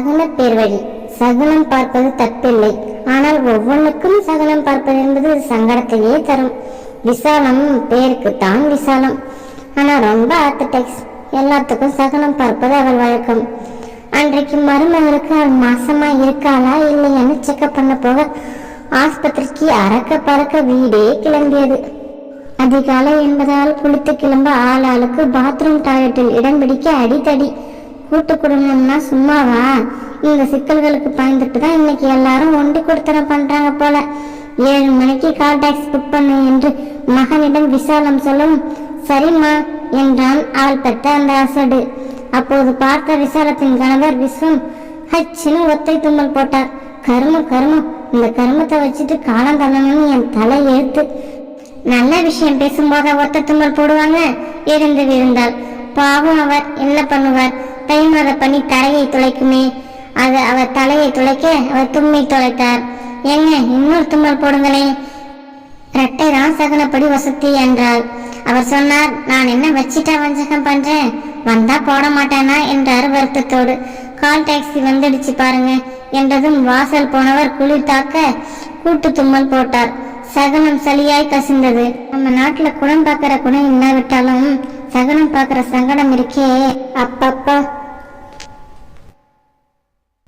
சகல பேர்வழி. சகுனம் பார்ப்பது தப்பில்லை. ஆனால் ஒவ்வொன்றுக்கும் சகுனம் பார்ப்பது என்பது சங்கடத்தையே தரும். விசாலம் பேருக்கு தான் விசாலம். ஆனா ரொம்ப ஆர்த்தடாக்ஸ் எல்லாத்துக்கும் சகலம் பார்ப்பது அவள் வழக்கம். அன்றைக்கு மருமகளுக்கு அவள் மாசமா இருக்காளா இல்லையான்னு செக்அப் பண்ண போக ஆஸ்பத்திரிக்கு அறக்க பறக்க வீடே கிளம்பியது. அதிகாலை என்பதால் குளித்து கிளம்ப ஆள் ஆளுக்கு பாத்ரூம் டாய்லெட்டில் இடம் பிடிக்க அடித்தடி. கூட்டு குடும்பம்னா சும்மாவா? இந்த சிக்கல்களுக்கு பயந்துட்டு தான் இன்னைக்கு எல்லாரும் ஒண்டி கொடுத்தனம் பண்றாங்க போல. ஏழு மணிக்கு கால் டாக்ஸி புக் பண்ணு என்று மகனிடம் விசாலம் சொல்லவும் சரிம்மா என்றான் அவள் பெற்ற அந்த அசடு. அப்போது பார்த்த விசாலத்தின் கணவர் விஸ்வம் ஹச்சின்னு ஒத்தை தும்மல் போட்டார். கருமம் கருமம் இந்த கருமத்தை வச்சுட்டு காலம் தள்ளணும்னு என் தலை எழுத்து. நல்ல விஷயம் பேசும்போது ஒத்த தும்மல் போடுவாங்க இருந்து விழுந்தாள். பாவம் அவர் என்ன பண்ணுவார்? தைமத பண்ணி தரையை துளைக்குமே. அது அவர் தலையை துளைக்க அவர் தும்மி துளைத்தார். ஏங்க இன்னொரு தும்மல் போடுங்களேன் ரெட்டை ராசகனப்படி சகுனப்படி வசதி என்றாள். அவர் சொன்னார் நான் என்ன வச்சிட்டா வஞ்சகம் பண்றேன்? வந்தா போட மாட்டேனா? என்றார் வருத்தத்தோடு கால் டாக்ஸி வந்துடுச்சு பாருங்க என்றதும் வாசல் போனவர் குளிர் தாக்க கூட்டு தும்மல் போட்டார். சகனம் சளியாய் கசிந்தது. நம்ம நாட்டுல குணம் பார்க்கிற குணம் இல்லாவிட்டாலும் சகனம் பார்க்கிற சங்கடம் இருக்கே. அப்பப்பா.